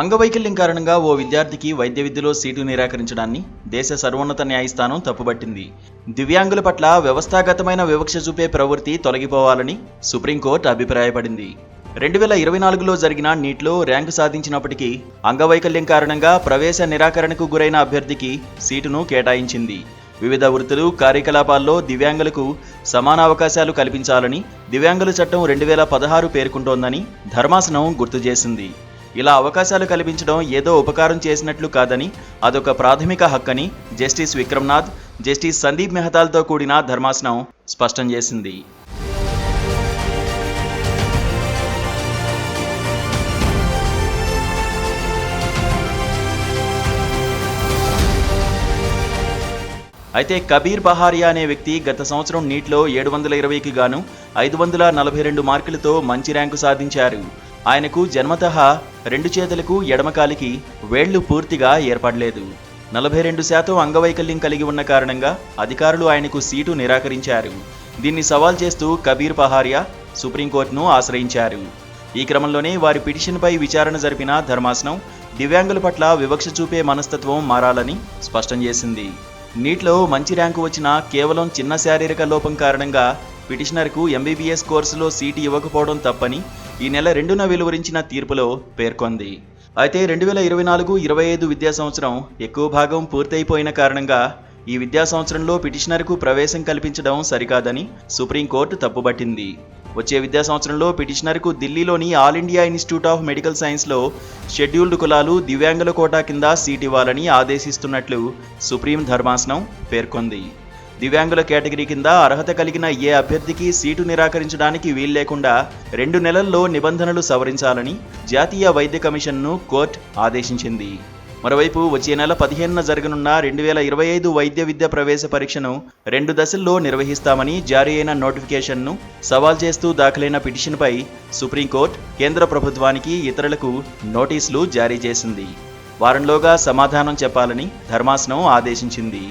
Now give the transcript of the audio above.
అంగవైకల్యం కారణంగా ఓ విద్యార్థికి వైద్య విద్యలో సీటు నిరాకరించడాన్ని దేశ సర్వోన్నత న్యాయస్థానం తప్పుపట్టింది దివ్యాంగుల పట్ల వ్యవస్థాగతమైన వివక్ష చూపే ప్రవృత్తి తొలగిపోవాలని సుప్రీంకోర్టు అభిప్రాయపడింది. రెండు వేల ఇరవై నాలుగులో జరిగిన నీట్లో ర్యాంకు సాధించినప్పటికీ అంగవైకల్యం కారణంగా ప్రవేశ నిరాకరణకు గురైన అభ్యర్థికి సీటును కేటాయించింది. వివిధ వృత్తులు కార్యకలాపాల్లో దివ్యాంగులకు సమాన అవకాశాలు కల్పించాలని దివ్యాంగుల చట్టం రెండు వేల పదహారు పేర్కొంటోందని ధర్మాసనం గుర్తు చేసింది. ఇలా అవకాశాలు కల్పించడం ఏదో ఉపకారం చేసినట్లు కాదని అదొక ప్రాథమిక హక్కని జస్టిస్ విక్రమ్నాథ్ జస్టిస్ సందీప్ మెహతాల్తో కూడిన ధర్మాసనం స్పష్టం చేసింది. అయితే కబీర్ బహారియా అనే వ్యక్తి గత సంవత్సరం నీట్లో ఏడు వందల ఇరవైకి గాను ఐదు వందల నలభై రెండు మార్కులతో మంచి ర్యాంకు సాధించారు. ఆయనకు జన్మతః రెండు చేతులకు ఎడమకాలికి వేళ్ళు పూర్తిగా ఏర్పడలేదు. నలభై రెండు శాతం అంగవైకల్యం కలిగి ఉన్న కారణంగా అధికారులు ఆయనకు సీటు నిరాకరించారు. దీన్ని సవాల్ చేస్తూ కబీర్ పహారియా సుప్రీంకోర్టును ఆశ్రయించారు. ఈ క్రమంలోనే వారి పిటిషన్పై విచారణ జరిపిన ధర్మాసనం దివ్యాంగుల పట్ల వివక్ష చూపే మనస్తత్వం మారాలని స్పష్టం చేసింది. నీట్లో మంచి ర్యాంకు వచ్చినా కేవలం చిన్న శారీరక లోపం కారణంగా పిటిషనర్కు ఎంబీబీఎస్ కోర్సులో సీటు ఇవ్వకపోవడం తప్పని ఈ నెల రెండున వెలువరించిన తీర్పులో పేర్కొంది. అయితే రెండు వేల ఇరవై నాలుగు ఇరవై ఐదు విద్యా సంవత్సరం ఎక్కువ భాగం పూర్తయిపోయిన కారణంగా ఈ విద్యా సంవత్సరంలో పిటిషనర్కు ప్రవేశం కల్పించడం సరికాదని సుప్రీంకోర్టు తప్పుబట్టింది. వచ్చే విద్యా సంవత్సరంలో పిటిషనర్కు ఢిల్లీలోని All India Institute of Medical సైన్స్లో షెడ్యూల్డ్ కులాలు దివ్యాంగుల కోటా కింద సీట్ ఇవ్వాలని ఆదేశిస్తున్నట్లు సుప్రీం ధర్మాసనం పేర్కొంది. దివ్యాంగుల కేటగిరీ కింద అర్హత కలిగిన ఏ అభ్యర్థికి సీటు నిరాకరించడానికి వీల్లేకుండా రెండు నెలల్లో నిబంధనలు సవరించాలని జాతీయ వైద్య కమిషన్ను కోర్టు ఆదేశించింది. మరోవైపు వచ్చే నెల పదిహేనున జరగనున్న రెండు వేల ఇరవై ఐదు వైద్య విద్య ప్రవేశ పరీక్షను రెండు దశల్లో నిర్వహిస్తామని జారీ అయిన నోటిఫికేషన్ను సవాల్ చేస్తూ దాఖలైన పిటిషన్పై సుప్రీంకోర్టు కేంద్ర ప్రభుత్వానికి ఇతరులకు నోటీసులు జారీ చేసింది. వారంలోగా సమాధానం చెప్పాలని ధర్మాసనం ఆదేశించింది.